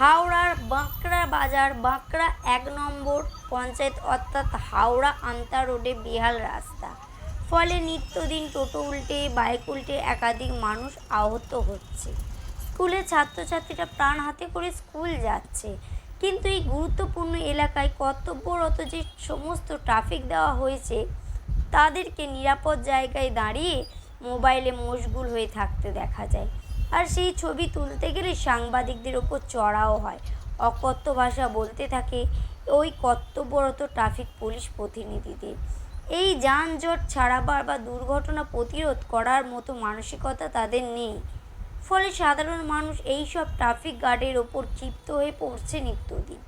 হাওড়ার বাঁকড়া বাজার, বাঁকড়া এক নম্বর পঞ্চায়েত অর্থাৎ হাওড়া আন্তা রোডে বেহাল রাস্তা। ফলে নিত্যদিন টোটো উল্টে, বাইক উল্টে একাধিক মানুষ আহত হচ্ছে। স্কুলে ছাত্রছাত্রীরা প্রাণ হাতে করে স্কুল যাচ্ছে। কিন্তু এই গুরুত্বপূর্ণ এলাকায় কর্তব্যরত যে সমস্ত ট্রাফিক দেওয়া হয়েছে, তাদেরকে নিরাপদ জায়গায় দাঁড়িয়ে মোবাইলে মশগুল হয়ে থাকতে দেখা যায়। আর সেই ছবি তুলতে গেলে সাংবাদিকদের ওপর চড়াও হয়। অকথ্য ভাষা বলতে থাকে ওই কর্তব্যরত ট্রাফিক পুলিশ প্রতিনিধিদের। এই যানজট ছাড়াবার বা দুর্ঘটনা প্রতিরোধ করার মতো মানসিকতা তাদের নেই। ফলে সাধারণ মানুষ এই সব ট্রাফিক গার্ডের ওপর ক্ষিপ্ত হয়ে পড়ছে নিত্যদিন।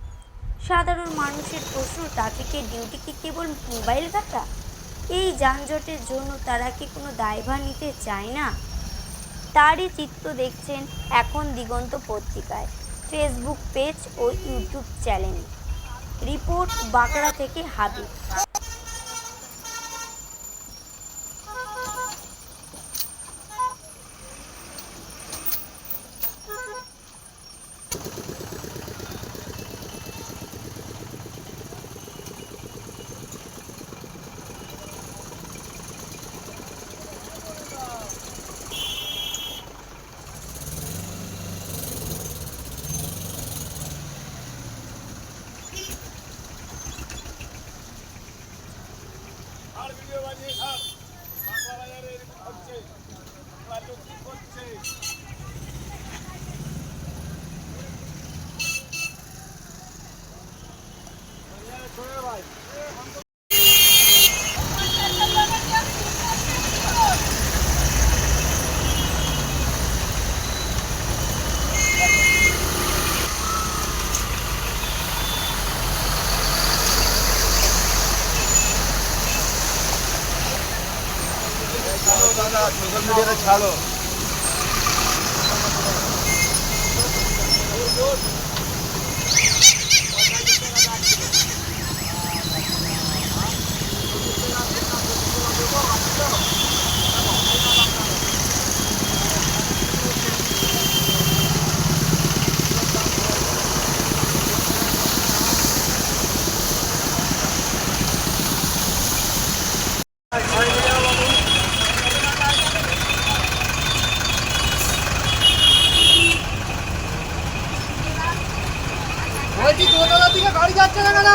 সাধারণ মানুষের প্রশ্ন, ট্রাফিকের ডিউটি কি কেবল মোবাইল ঘাটা এই যানজটের জন্য তারা কি কোনো দায়ভার নিতে চায় না? তারই চিত্র দেখছেন এখন দিগন্ত পত্রিকায় ফেসবুক পেজ ও ইউটিউব চ্যানেলে রিপোর্ট বাঁকড়া থেকে হাবিব। ভিডিও বানিয়ে খাও বাজারে হচ্ছে রাজ্য কি করছে? ছাড়ো। মিডিয়াতে ছাড়ো বলছি দোতলা দিকে গাড়ি যাচ্ছে না কেন?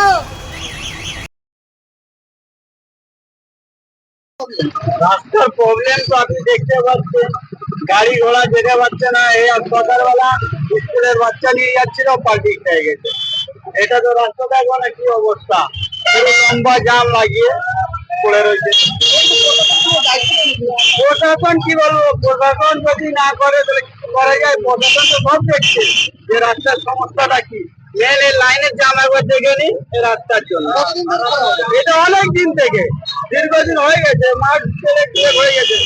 রাস্তার প্রবলেম তো আপনি দেখতে পাচ্ছেন। গাড়ি ঘোড়া যেতে পারছে না, এই সকালবেলা স্কুলের বাচ্চা নিয়ে যাচ্ছিল পাল্টি খেয়ে গেছে। এটা তো রাস্তা দেখো না, কি অবস্থা? লম্বা জাম লাগিয়ে পড়ে রয়েছে। প্রশাসন কি বলব? প্রশাসন যদি না করে, তাহলে কিছু করা যায়? প্রশাসন তো সব দেখছে যে রাস্তার সমস্যাটা কি। মেন এই লাইনের জাম নি এই রাস্তার জন্য এটা অনেক দিন থেকে দীর্ঘদিন হয়ে গেছে মাঠ দিয়ে হয়ে গেছে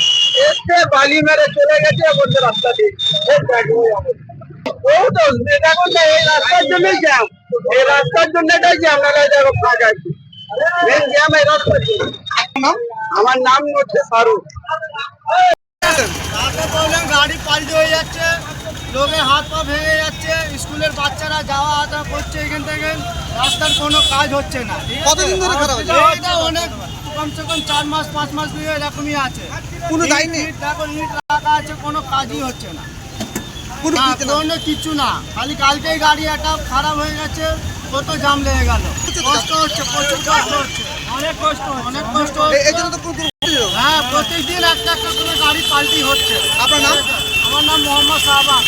এসে বালি মেরে চলে গেছে বলছে রাস্তা দিয়ে তো দেখো এই রাস্তার জন্যই জ্যাম এই রাস্তার জন্য এটাই জ্যাম নাহলে আছে মেন আমার নাম হচ্ছে ফারুক গাড়ি পাল্টে হয়ে যাচ্ছে লোকের হাত পা ভেঙে স্কুলের বাচ্চারা যাওয়া আসা করছে এখান থেকে রাস্তার কোনো কাজ হচ্ছে না কতদিন ধরে খারাপ হচ্ছে? এটা অনেক কমসে কম চার মাস পাঁচ মাস ধরে এরকমই আছে। কোনো দায় নেই? দেখো ইট রাখা আছে কোনো কাজই হচ্ছে না। কোনো না, না। কোনো কিচ্ছু না। খালি কালকেই গাড়ি একটা খারাপ হয়ে গেছে কত জাম লেগে গেল। কষ্ট হচ্ছে প্রচুর কষ্ট হচ্ছে। অনেক কষ্ট অনেক কষ্ট এ- এই জন্য তো পুরো পুরো- হ্যাঁ প্রত্যেকদিন একটা একটা করে গাড়ি পাল্টি হচ্ছে। আপনার নাম? আমার নাম মোহাম্মদ শাহবাগ